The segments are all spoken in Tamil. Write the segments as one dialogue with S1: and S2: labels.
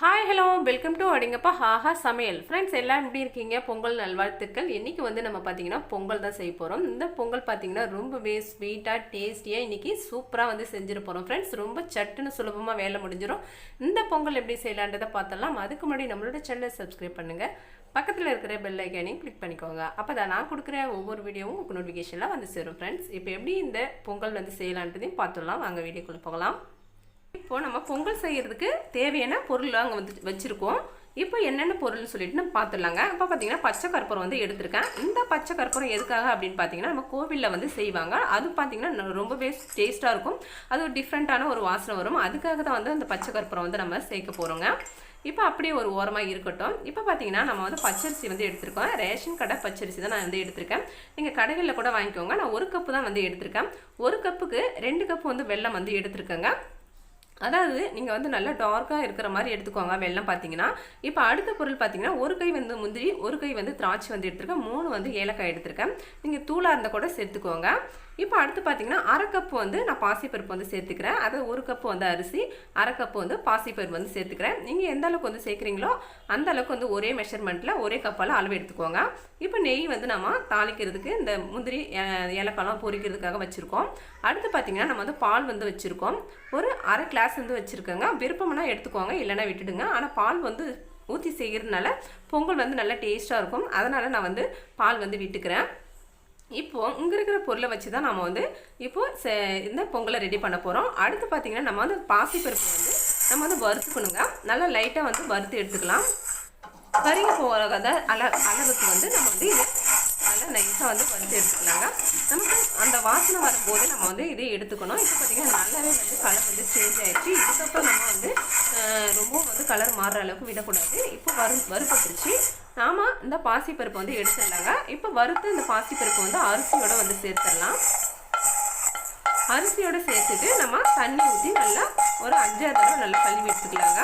S1: ஹாய் ஹலோ வெல்கம் டு அடிங்கப்பா ஹாஹா சமையல். ஃப்ரெண்ட்ஸ் எல்லாம் எப்படி இருக்கீங்க? பொங்கல் நல்வாழ்த்துக்கள். இன்றைக்கி வந்து நம்ம பார்த்தீங்கன்னா பொங்கல் தான் செய்ய போகிறோம் இந்த பொங்கல் பார்த்தீங்கன்னா ரொம்பவே ஸ்வீட்டாக டேஸ்டியாக இன்றைக்கி சூப்பராக வந்து செஞ்சிட போகிறோம் ஃப்ரெண்ட்ஸ் ரொம்ப சட்டுன்னு சுலபமாக வேலை முடிஞ்சிடும் இந்த பொங்கல் எப்படி செய்யலான்றதை பார்த்தலாம் அதுக்கு முன்னாடி நம்மளோட சேனலை சப்ஸ்கிரைப் பண்ணுங்கள் பக்கத்தில் இருக்கிற பெல் ஐக்கானையும் கிளிக் பண்ணிக்கோங்க. அப்போ தான் நான் கொடுக்குற ஒவ்வொரு வீடியோவும் உங்களுக்கு நோட்டிஃபிகேஷனில் வந்து சேரும். ஃப்ரெண்ட்ஸ் இப்போ எப்படி இந்த பொங்கல் வந்து செய்யலான்றதையும் பார்த்துடலாம். வாங்க வீடியோக்குள்ளே போகலாம். இப்போ நம்ம பொங்கல் செய்கிறதுக்கு தேவையான பொருள் அங்கே வந்து வச்சுருக்கோம். இப்போ என்னென்ன பொருள்னு சொல்லிட்டு நம்ம பார்த்துடலாங்க இப்போ பார்த்தீங்கன்னா பச்சை கற்பூரம் வந்து எடுத்திருக்கேன். இந்த பச்சை கற்பூரம் எதுக்காக அப்படின்னு பார்த்தீங்கன்னா நம்ம கோவிலில் வந்து செய்வாங்க. அது பார்த்தீங்கன்னா ரொம்பவே டேஸ்ட்டாக இருக்கும். அது ஒரு டிஃப்ரெண்ட்டான ஒரு வாசனை வரும். அதுக்காக தான் வந்து அந்த பச்சை கற்பூரம் வந்து நம்ம சேர்க்க போகிறோங்க இப்போ அப்படியே ஒரு ஓரமாக இருக்கட்டும். இப்போ பார்த்தீங்கன்னா நம்ம வந்து பச்சரிசி வந்து எடுத்திருக்கோம். ரேஷன் கடை பச்சரிசி தான் நான் வந்து எடுத்திருக்கேன். நீங்கள் கடைகளில் கூட வாங்கிக்கோங்க. நான் ஒரு கப்பு தான் வந்து எடுத்திருக்கேன். ஒரு கப்புக்கு ரெண்டு கப்பு வந்து வெள்ளம் வந்து எடுத்திருக்கேங்க. அதாவது நீங்கள் வந்து நல்லா டார்க்காக இருக்கிற மாதிரி எடுத்துக்கோங்க வெள்ளம் பார்த்தீங்கன்னா இப்போ அடுத்த பொருள் பார்த்தீங்கன்னா ஒரு கை வந்து முந்திரி ஒரு கை வந்து திராட்சை வந்து எடுத்துருக்கேன் மூணு வந்து ஏலக்காய் எடுத்திருக்கேன். நீங்கள் தூளாக இருந்தால் கூட சேர்த்துக்கோங்க. இப்போ அடுத்து பார்த்தீங்கன்னா அரை கப்பு வந்து நான் பாசிப்பருப்பு வந்து சேர்த்துக்கிறேன். அதை ஒரு கப்பு வந்து அரிசி அரை கப்பு வந்து பாசிப்பருப்பு வந்து சேர்த்துக்கிறேன். நீங்கள் எந்த அளவுக்கு வந்து சேர்க்குறீங்களோ அந்த அளவுக்கு வந்து ஒரே மெஷர்மெண்ட்டில் ஒரே கப்பால் அளவு எடுத்துக்கோங்க. இப்போ நெய் வந்து நம்ம தாளிக்கிறதுக்கு இந்த முந்திரி ஏ- பொறிக்கிறதுக்காக பொரிக்கிறதுக்காக வச்சுருக்கோம். அடுத்து பார்த்தீங்கன்னா நம்ம வந்து பால் வந்து வச்சுருக்கோம். ஒரு அரை கிளாஸ் வந்து வச்சுருக்கோங்க. விருப்பம்னா எடுத்துக்கோங்க இல்லைன்னா விட்டுடுங்க. ஆனால் பால் வந்து ஊற்றி செய்கிறதுனால பொங்கல் வந்து நல்லா டேஸ்ட்டாக இருக்கும். அதனால் நான் வந்து பால் வந்து விட்டுக்கிறேன். இப்போ இங்கே இருக்கிற பொருளை வச்சு தான் நம்ம வந்து இப்போ செ- இந்த பொங்கலை ரெடி பண்ண போகிறோம் அடுத்து பார்த்தீங்கன்னா நம்ம வந்து பாசிப்பருப்பு வந்து நம்ம வந்து வறுத்துக்கணுங்க. நல்லா லைட்டாக வந்து வறுத்து எடுத்துக்கலாம். கருகி போகாத அள அளவுக்கு வந்து நம்ம வந்து இது நல்லா நைஸாக வந்து வறுத்து எடுத்துக்கலாங்க. நமக்கு அந்த வாசனை வரும்போது நம்ம வந்து இதை எடுத்துக்கணும். இப்போ பார்த்தீங்கன்னா நல்லாவே வந்து கலர் வந்து சேஞ்ச் ஆகிடுச்சு இதுக்கப்புறம் நம்ம வந்து ரொம்பவும் வந்து கலர் மாறுற அளவுக்கு விடக்கூடாது. இப்போ வறு வறுப்பட்டுருச்சு. நாம இந்த பாசிப்பருப்பு வந்து எடுத்துடலாங்க. இப்போ வறுத்து இந்த பாசிப்பருப்பு வந்து அரிசியோட வந்து சேர்த்துடலாம். அரிசியோட சேர்த்துட்டு நம்ம தண்ணி ஊற்றி நல்லா ஒரு அஞ்சாறு தடவை நல்லா கழுவி எடுத்துக்கலாங்க.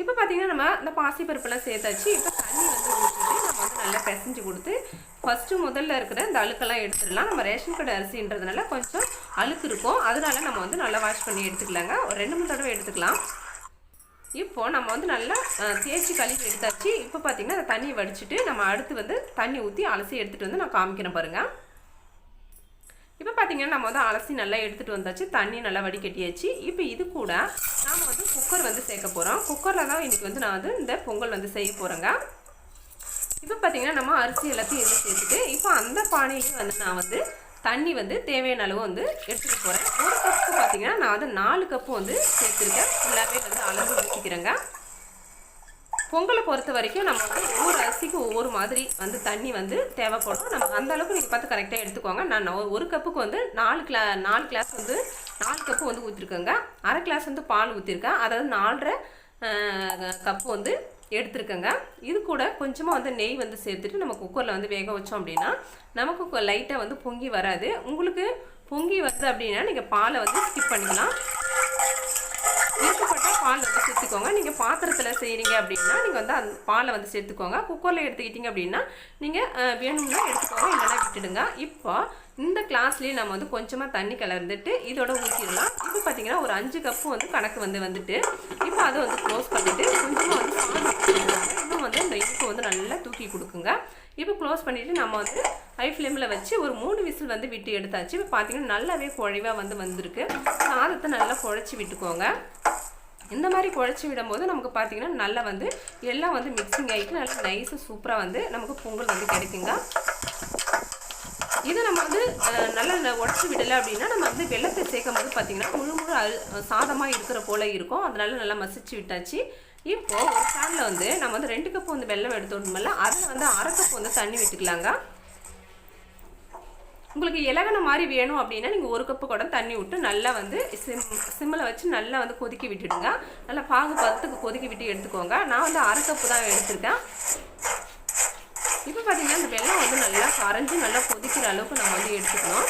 S1: இப்போ பார்த்தீங்கன்னா நம்ம இந்த பாசிப்பருப்பெல்லாம் சேர்த்தாச்சு. இப்போ தண்ணி வந்து ஊற்றி வந்து நல்லா பிசைஞ்சு கொடுத்து ஃபஸ்ட்டு முதல்ல இருக்கிற இந்த அழுக்கெல்லாம் எடுத்துடலாம். நம்ம ரேஷன் கடை அரிசின்றதுனால கொஞ்சம் அழுக்கு இருக்கும். அதனால நம்ம வந்து நல்லா வாஷ் பண்ணி எடுத்துக்கலாங்க. ஒரு ரெண்டு மூணு தடவை எடுத்துக்கலாம். இப்போது நம்ம வந்து நல்லா தேய்ச்சி கழுவி எடுத்தாச்சு. இப்போ பார்த்தீங்கன்னா அந்த தண்ணியை வடிச்சிட்டு நம்ம அடுத்து வந்து தண்ணி ஊற்றி அலசி எடுத்துகிட்டு வந்து நான் காமிக்கிறேன் பாருங்கள் இப்போ பார்த்தீங்கன்னா நம்ம வந்து அலசி நல்லா எடுத்துகிட்டு வந்தாச்சு. தண்ணி நல்லா வடிகட்டியாச்சு. இப்போ இது கூட நாம் வந்து குக்கர் வந்து சேர்க்க போகிறோம் குக்கரில் தான் இன்றைக்கி வந்து நான் வந்து இந்த பொங்கல் வந்து செய்ய போகிறேங்க இப்போ பார்த்தீங்கன்னா நம்ம அரிசி எல்லாத்தையும் இதில் சேர்த்துட்டு இப்போ அந்த பானையிலையும் வந்து நான் வந்து தண்ணி வந்து தேவையான அளவு வந்து எடுத்துகிட்டு போகிறேன் ஒரு கப்பு பார்த்தீங்கன்னா நான் வந்து நாலு கப்பு வந்து சேர்த்துருக்கேன். ஃபுல்லாகவே வந்து அளவு ஊற்றிக்கிறேங்க பொங்கலை பொறுத்த வரைக்கும் நம்ம வந்து ஒவ்வொரு அரிசிக்கும் ஒவ்வொரு மாதிரி வந்து தண்ணி வந்து தேவைப்படும். நம்ம அந்த அளவுக்கு நீங்கள் பார்த்து கரெக்டாக எடுத்துக்கோங்க. நான் நான் ஒரு கப்புக்கு வந்து நாலு கிளா நாலு கிளாஸ் வந்து நாலு கப்பு வந்து ஊற்றிருக்கேங்க அரை கிளாஸ் வந்து பால் ஊற்றிருக்கேன் அதாவது நாலரை கப்பு வந்து எடுத்துருக்கேங்க. இது கூட கொஞ்சமாக வந்து நெய் வந்து சேர்த்துட்டு நம்ம குக்கரில் வந்து வேக வச்சோம் அப்படின்னா நமக்கு லைட்டாக வந்து பொங்கி வராது. உங்களுக்கு பொங்கி வருது அப்படின்னா நீங்கள் பாலை வந்து ஸ்கிப் பண்ணிக்கலாம். விருப்பப்பட்ட பால் வந்து சேர்த்துக்கோங்க. நீங்கள் பாத்திரத்தில் செய்கிறீங்க அப்படின்னா நீங்கள் வந்து அந்த பாலை வந்து சேர்த்துக்கோங்க. குக்கரில் எடுத்துக்கிட்டீங்க அப்படின்னா நீங்கள் வேணும்னா எடுத்துக்கோங்க இல்லைன்னா விட்டுடுங்க. இப்போ இந்த கிளாஸ்லேயே நம்ம வந்து கொஞ்சமாக தண்ணி கலந்துட்டு இதோட ஊற்றிடலாம் இப்போ பார்த்தீங்கன்னா ஒரு அஞ்சு கப்பு வந்து கணக்கு வந்து வந்துட்டு இப்போ அதை வந்து க்ளோஸ் பண்ணிவிட்டு கொஞ்சமாக வந்து இன்னும் வந்து அந்த இனிப்பு வந்து நல்லா தூக்கி கொடுக்குங்க. இப்போ க்ளோஸ் பண்ணிவிட்டு நம்ம வந்து ஹை ஃப்ளேமில் வச்சு ஒரு மூணு விசில் வந்து விட்டு எடுத்தாச்சு. இப்போ பார்த்தீங்கன்னா நல்லாவே குழைவாக வந்து வந்திருக்கு. சாதத்தை நல்லா குழச்சி விட்டுக்கோங்க. இந்த மாதிரி குழச்சி விடும்போது நமக்கு பார்த்தீங்கன்னா நல்லா வந்து எல்லாம் வந்து மிக்சிங் ஆகிட்டு நல்லா நைஸாக சூப்பராக வந்து நமக்கு பொங்கல் வந்து கிடைக்குங்க. இது நம்ம வந்து நல்லா உடச்சி விடலை அப்படின்னா நம்ம வந்து வெள்ளத்தை சேர்க்கும் போது பார்த்தீங்கன்னா முழு முழு அல் சாதமாக இருக்கிற போல இருக்கும். அதனால நல்லா மசிச்சு விட்டாச்சு. இப்போது ஒரு பேனில் வந்து நம்ம வந்து ரெண்டு கப் வந்து வெள்ளம் எடுத்தோம்ல அதில் வந்து அரை கப் வந்து தண்ணி விட்டுக்கலாங்க. உங்களுக்கு இலகன மாதிரி வேணும் அப்படின்னா நீங்கள் ஒரு கப்பு கூட தண்ணி விட்டு நல்லா வந்து சிம் சிம்மில் வச்சு நல்லா வந்து கொதிக்க விட்டுடுங்க. நல்லா பாகு பத்துக்கு கொதிக்க விட்டு எடுத்துக்கோங்க. நான் வந்து அரை கப்பு தான் எடுத்துருக்கேன். இப்போ பார்த்தீங்கன்னா இந்த வெள்ளம் வந்து நல்லா கரைஞ்சி நல்லா கொதிக்கிற அளவுக்கு நம்ம வந்து எடுத்துக்கணும்.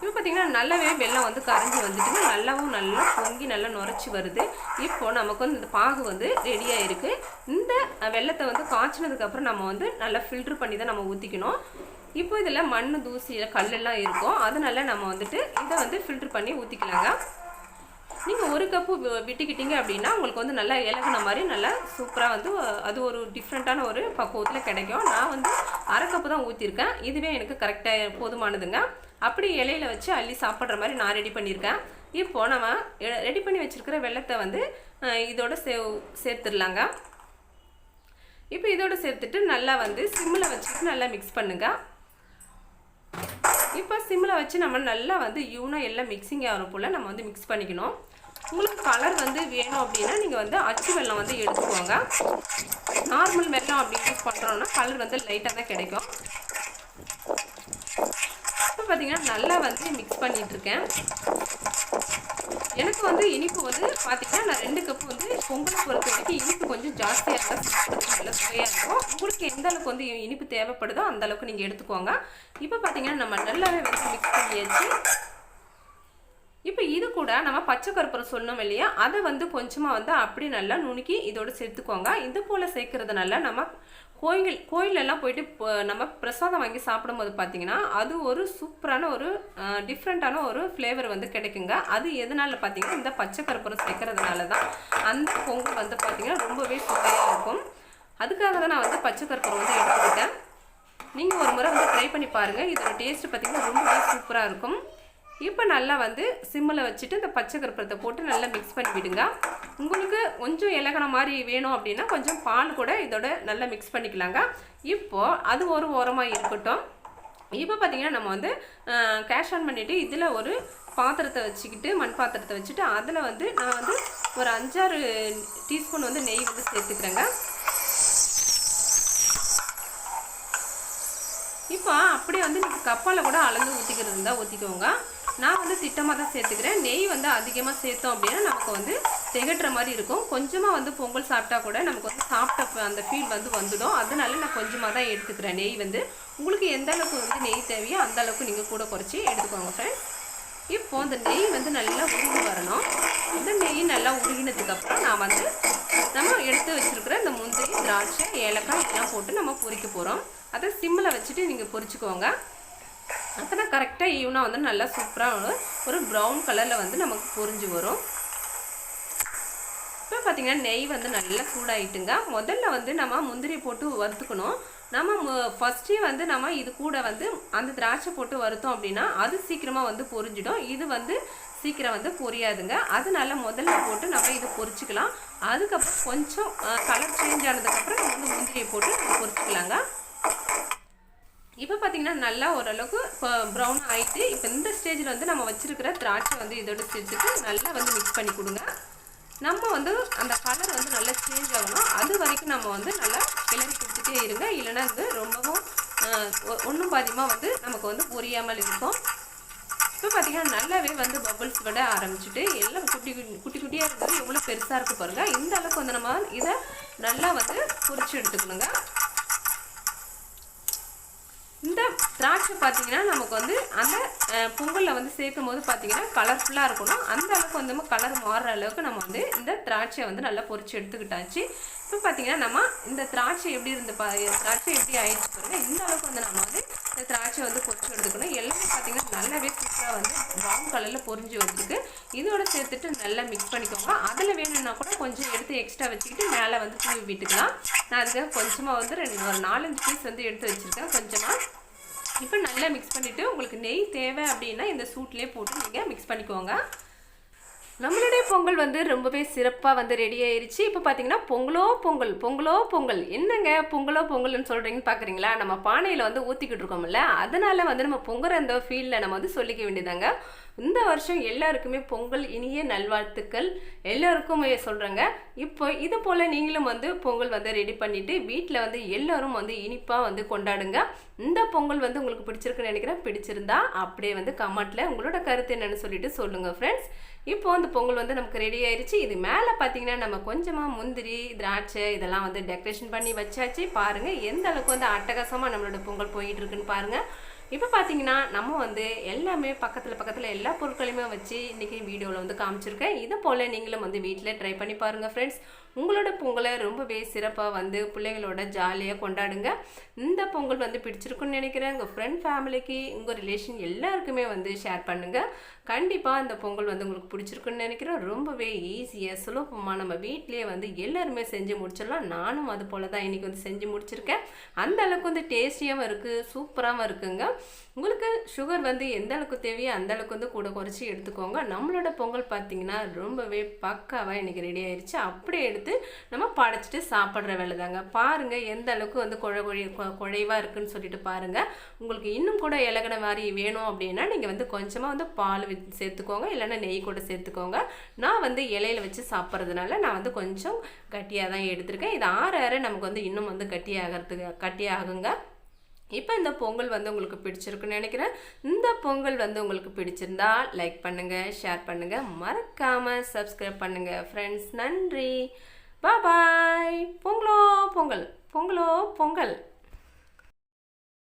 S1: இப்போ பார்த்திங்கன்னா நல்லாவே வெள்ளம் வந்து கரைஞ்சி வந்துட்டு நல்லாவும் நல்லா பொங்கி நல்லா நுரைச்சி வருது. இப்போ நமக்கு வந்து இந்த பாகு வந்து ரெடியாக இருக்குது இந்த வெள்ளத்தை வந்து காய்ச்சினதுக்கப்புறம் நம்ம வந்து நல்லா ஃபில்ட்ரு பண்ணி தான் நம்ம ஊற்றிக்கணும் இப்போ இதில் மண் தூசி கல்லெல்லாம் இருக்கும். அதனால் நம்ம வந்துட்டு இதை வந்து ஃபில்ட்ரு பண்ணி ஊற்றிக்கலாங்க நீங்கள் ஒரு கப்பு விட்டுக்கிட்டீங்க அப்படின்னா உங்களுக்கு வந்து நல்லா இலகுன மாதிரி நல்லா சூப்பராக வந்து அது ஒரு டிஃப்ரெண்ட்டான ஒரு பக்குவத்தில் கிடைக்கும். நான் வந்து அரை கப்பு தான் ஊற்றிருக்கேன் இதுவே எனக்கு கரெக்டாக போதுமானதுங்க. அப்படி இலையில வச்சு அள்ளி சாப்பிட்ற மாதிரி நான் ரெடி பண்ணியிருக்கேன் இப்போ நம்ம ரெடி பண்ணி வச்சுருக்கிற வெள்ளத்தை வந்து இதோட சே சேர்த்துடலாங்க. இப்போ இதோட சேர்த்துட்டு நல்லா வந்து சிம்மில் வச்சுட்டு நல்லா மிக்ஸ் பண்ணுங்க. இப்போ சிம்மில் வச்சு நம்ம நல்லா வந்து யூனாக எல்லாம் மிக்சிங் ஆகும் போல் நம்ம வந்து மிக்ஸ் பண்ணிக்கணும். உங்களுக்கு கலர் வந்து வேணும் அப்படின்னா நீங்கள் வந்து அச்சு வெல்லம் வந்து எடுத்துக்கோங்க. நார்மல் வெள்ளம் அப்படி யூஸ் பண்ணுறோன்னா கலர் வந்து லைட்டாக தான் கிடைக்கும். இப்போ பார்த்தீங்கன்னா நல்லா வந்து மிக்ஸ் பண்ணிகிட்ருக்கேன் இருக்கேன். எனக்கு வந்து இனிப்பு வந்து பார்த்தீங்கன்னா நான் ரெண்டு கப் வந்து பொங்கலை பொறுத்த வரைக்கும் இனிப்பு கொஞ்சம் ஜாஸ்தியாக இருந்தால் சாப்பிட்றதுக்கு நல்லா சுவையாக இருக்கும். உங்களுக்கு எந்த அளவுக்கு வந்து இனிப்பு தேவைப்படுதோ அந்த அளவுக்கு நீங்கள் எடுத்துக்கோங்க. இப்போ பார்த்தீங்கன்னா நம்ம நல்லாவே வந்து மிக்ஸ் பண்ணியாச்சு. இப்போ இது கூட நம்ம பச்சை கருப்பூரம் சொன்னோம் இல்லையா? அதை வந்து கொஞ்சமாக வந்து அப்படி நல்லா நுணுக்கி இதோடு சேர்த்துக்கோங்க. இது போல் சேர்க்கறதுனால நம்ம கோயில் கோயிலெல்லாம் போயிட்டு நம்ம பிரசாதம் வாங்கி சாப்பிடும்போது பார்த்தீங்கன்னா அது ஒரு சூப்பரான ஒரு டிஃப்ரெண்ட்டான ஒரு ஃப்ளேவர் வந்து கிடைக்குங்க. அது எதனால பார்த்தீங்கன்னா இந்த பச்சை கருப்பூரம் சேர்க்கறதுனால தான் அந்த பொங்கல் வந்து பார்த்தீங்கன்னா ரொம்பவே சுவையாக இருக்கும். அதுக்காக தான் நான் வந்து பச்சை கருப்பூரம் வந்து எடுத்துக்கிட்டேன். நீங்கள் ஒரு முறை வந்து ட்ரை பண்ணி பாருங்கள் இதோட டேஸ்ட்டு பார்த்தீங்கன்னா ரொம்பவே சூப்பராக இருக்கும். இப்போ நல்லா வந்து சிம்மில் வச்சுட்டு இந்த பச்சை கருப்பத்தை போட்டு நல்லா மிக்ஸ் பண்ணி விடுங்க. உங்களுக்கு கொஞ்சம் இலகன மாதிரி வேணும் அப்படின்னா கொஞ்சம் பால் கூட இதோட நல்லா மிக்ஸ் பண்ணிக்கலாங்க. இப்போது அது ஒரு ஓரமாக இருக்கட்டும். இப்போ பார்த்தீங்கன்னா நம்ம வந்து கேஷ் ஆன் பண்ணிவிட்டு இதில் ஒரு பாத்திரத்தை வச்சுக்கிட்டு மண் பாத்திரத்தை வச்சுட்டு அதில் வந்து நான் வந்து ஒரு அஞ்சாறு டீஸ்பூன் வந்து நெய் வந்து சேர்த்துக்கிறேங்க. இப்போ அப்படியே வந்து நீங்கள் கப்பால் கூட அளந்து ஊற்றிக்கிறது இருந்தால் ஊற்றிக்கோங்க நான் வந்து திட்டமாக தான் சேர்த்துக்கிறேன். நெய் வந்து அதிகமாக சேர்த்தோம் அப்படின்னா நமக்கு வந்து திகட்டுற மாதிரி இருக்கும். கொஞ்சமாக வந்து பொங்கல் சாப்பிட்டா கூட நமக்கு வந்து சாப்பிட்ட அந்த ஃபீல் வந்து வந்துடும். அதனால நான் கொஞ்சமாக தான் எடுத்துக்கிறேன் நெய் வந்து. உங்களுக்கு எந்த அளவுக்கு வந்து நெய் தேவையோ அந்த அளவுக்கு நீங்கள் கூட குறைச்சி எடுத்துக்கோங்க ஃப்ரெண்ட்ஸ் இப்போ அந்த நெய் வந்து நல்லா உருகி வரணும். இந்த நெய் நல்லா உருகினதுக்கப்புறம் நான் வந்து நம்ம எடுத்து வச்சுருக்கிற இந்த முந்திரி திராட்சை ஏலக்காய் இதெல்லாம் போட்டு நம்ம பொறிக்க போகிறோம் அதை சிம்மில் வச்சுட்டு நீங்கள் பொறிச்சிக்கோங்க அப்போ தான் கரெக்டாக ஈவனாக வந்து நல்லா சூப்பராக ஒரு ப்ரௌன் கலரில் வந்து நமக்கு பொரிஞ்சு வரும். இப்போ பார்த்தீங்கன்னா நெய் வந்து நல்லா சூடாயிட்டுங்க. முதல்ல வந்து நம்ம முந்திரி போட்டு வறுத்துக்கணும். நம்ம ஃபஸ்ட்டே வந்து நம்ம இது கூட வந்து அந்த திராட்சை போட்டு வறுத்தோம் அப்படின்னா அது சீக்கிரமாக வந்து பொரிஞ்சிடும். இது வந்து சீக்கிரம் வந்து பொரியாதுங்க. அதனால முதல்ல போட்டு நம்ம இதை பொரிச்சுக்கலாம். அதுக்கப்புறம் கொஞ்சம் கலர் சேஞ்ச் ஆனதுக்கப்புறம் நம்ம வந்து முந்திரியை போட்டு பொரிச்சிக்கலாங்க பொரிச்சுக்கலாங்க. இப்போ பார்த்தீங்கன்னா நல்லா ஓரளவுக்கு இப்போ ப்ரௌன் ஆயிட்டு இப்போ இந்த ஸ்டேஜில் வந்து நம்ம வச்சுருக்கிற திராட்சை வந்து இதோட சேர்த்துட்டு நல்லா வந்து மிக்ஸ் பண்ணி கொடுங்க. நம்ம வந்து அந்த கலர் வந்து நல்லா சேஞ்ச் ஆகணும். அது வரைக்கும் நம்ம வந்து நல்லா கிளறி கொடுத்துட்டே இருங்க. இல்லைன்னா இது ரொம்பவும் ஒன்றும் பாதியமாக வந்து நமக்கு வந்து புரியாமல் இருக்கும். இப்போ பார்த்தீங்கன்னா நல்லாவே வந்து பபுள்ஸ் விட ஆரம்பிச்சுட்டு எல்லாம் குட்டி குட்டி குட்டி குட்டியாக இருக்கிறது எவ்வளோ பெருசாக இருக்குது பாருங்கள் இந்த அளவுக்கு வந்து நம்ம இதை நல்லா வந்து பொறிச்சு எடுத்துக்கணுங்க. இந்த திராட்சை பார்த்தீங்கன்னா நமக்கு வந்து அந்த பொங்கலில் வந்து சேர்க்கும் போது பார்த்திங்கன்னா கலர்ஃபுல்லாக இருக்கணும். அந்த அளவுக்கு வந்து நம்ம கலர் மாறுற அளவுக்கு நம்ம வந்து இந்த திராட்சையை வந்து நல்லா பொறிச்சு எடுத்துக்கிட்டாச்சு. இப்போ பார்த்தீங்கன்னா நம்ம இந்த திராட்சை எப்படி இருந்து பா திராட்சை எப்படி ஆயிடுச்சு பாருங்கள் இந்த அளவுக்கு வந்து நம்ம வந்து இந்த திராட்சை வந்து பொறிச்சு எடுத்துக்கணும். எல்லாமே பார்த்தீங்கன்னா நல்லாவே சூப்பராக வந்து ப்ரௌன் கலரில் பொரிஞ்சு வந்துருக்கு. இதோட சேர்த்துட்டு நல்லா மிக்ஸ் பண்ணிக்கோங்க. அதில் வேணும்னா கூட கொஞ்சம் எடுத்து எக்ஸ்ட்ரா வச்சுக்கிட்டு மேலே வந்து தூவி விட்டுக்கலாம். நான் அதுக்காக கொஞ்சமாக வந்து ரெண்டு ஒரு நாலஞ்சு பீஸ் வந்து எடுத்து வச்சுருக்கேன். கொஞ்சமாக இப்போ நல்லா மிக்ஸ் பண்ணிவிட்டு உங்களுக்கு நெய் தேவை அப்படின்னா இந்த சூட்லேயே போட்டு நீங்கள் மிக்ஸ் பண்ணிக்கோங்க. நம்மளுடைய பொங்கல் வந்து ரொம்பவே சிறப்பாக வந்து ரெடி ஆயிருச்சு. இப்போ பார்த்தீங்கன்னா பொங்கலோ பொங்கல் பொங்கலோ பொங்கல். என்னங்க பொங்கலோ பொங்கல்னு சொல்கிறீங்கன்னு பார்க்குறீங்களா நம்ம பானையில் வந்து ஊற்றிக்கிட்டு இருக்கோம்ல. அதனால வந்து நம்ம பொங்குற அந்த ஃபீலில் நம்ம வந்து சொல்லிக்க வேண்டியதாங்க இந்த வருஷம் எல்லாருக்குமே பொங்கல் இனிய நல்வாழ்த்துக்கள். எல்லாருக்குமே சொல்கிறேங்க இப்போ இது போல் நீங்களும் வந்து பொங்கல் வந்து ரெடி பண்ணிவிட்டு வீட்டில் வந்து எல்லோரும் வந்து இனிப்பாக வந்து கொண்டாடுங்க. இந்த பொங்கல் வந்து உங்களுக்கு பிடிச்சிருக்குன்னு நினைக்கிறேன். பிடிச்சிருந்தா அப்படியே வந்து கமெண்ட்டில் உங்களோட கருத்து என்னென்னு சொல்லிட்டு சொல்லுங்கள் ஃப்ரெண்ட்ஸ் இப்போ அந்த பொங்கல் வந்து நமக்கு ரெடி ஆயிடுச்சு இது மேலே பார்த்தீங்கன்னா நம்ம கொஞ்சமாக முந்திரி திராட்சை இதெல்லாம் வந்து டெக்கரேஷன் பண்ணி வச்சாச்சு. பாருங்கள் எந்த அளவுக்கு வந்து அட்டகாசமாக நம்மளோட பொங்கல் போயிட்டு இருக்குன்னு பாருங்கள் இப்போ பார்த்தீங்கன்னா நம்ம வந்து எல்லாமே பக்கத்தில் பக்கத்தில் எல்லா பொருட்களையுமே வச்சு இன்றைக்கி வீடியோவில் வந்து காமிச்சிருக்கேன். இதை போல் நீங்களும் வந்து வீட்டில் ட்ரை பண்ணி பாருங்கள் ஃப்ரெண்ட்ஸ் உங்களோட பொங்கலை ரொம்பவே சிறப்பாக வந்து பிள்ளைங்களோட ஜாலியாக கொண்டாடுங்க. இந்த பொங்கல் வந்து பிடிச்சிருக்குன்னு நினைக்கிறேன். உங்கள் ஃப்ரெண்ட் ஃபேமிலிக்கு உங்கள் ரிலேஷன் எல்லாருக்குமே வந்து ஷேர் பண்ணுங்கள் கண்டிப்பாக இந்த பொங்கல் வந்து உங்களுக்கு பிடிச்சிருக்குன்னு நினைக்கிறேன். ரொம்பவே ஈஸியாக சுலபமாக நம்ம வீட்டிலேயே வந்து எல்லாருமே செஞ்சு முடிச்சிடலாம். நானும் அது போல் தான் இன்றைக்கி வந்து செஞ்சு முடிச்சிருக்கேன். அந்த அளவுக்கு வந்து டேஸ்டியாகவும் இருக்குது சூப்பராகவும் இருக்குங்க. உங்களுக்கு சுகர் வந்து எந்த அளவுக்கு தேவையோ அந்த அளவுக்கு வந்து கூட குறைச்சி எடுத்துக்கோங்க. நம்மளோட பொங்கல் பார்த்தீங்கன்னா ரொம்பவே பக்காவாக இன்றைக்கி ரெடி ஆயிடுச்சு அப்படியே எடுத்து நம்ம படைச்சிட்டு சாப்பிட்ற வேலை தாங்க பாருங்கள் எந்த அளவுக்கு வந்து குழ குழி கொ- இருக்குதுன்னு இருக்குன்னு சொல்லிட்டு பாருங்கள் உங்களுக்கு இன்னும் கூட இலகன மாதிரி வேணும் அப்படின்னா நீங்கள் வந்து கொஞ்சமாக வந்து பால் சேர்த்துக்கோங்க. இல்லைன்னா நெய் கூட சேர்த்துக்கோங்க. நான் வந்து இலையில வச்சு சாப்பிட்றதுனால நான் வந்து கொஞ்சம் கட்டியாக தான் எடுத்திருக்கேன். இது ஆற ஆற நமக்கு வந்து இன்னும் வந்து கட்டியாகிறதுக்கு கட்டியாகுங்க. இப்போ இந்த பொங்கல் வந்து உங்களுக்கு பிடிச்சிருக்குன்னு நினைக்கிறேன். இந்த பொங்கல் வந்து உங்களுக்கு பிடிச்சிருந்தா லைக் பண்ணுங்கள் ஷேர் பண்ணுங்கள் மறக்காமல் சப்ஸ்கிரைப் பண்ணுங்கள் ஃப்ரெண்ட்ஸ் நன்றி. பாய் பொங்கலோ பொங்கல். பொங்கலோ பொங்கல்.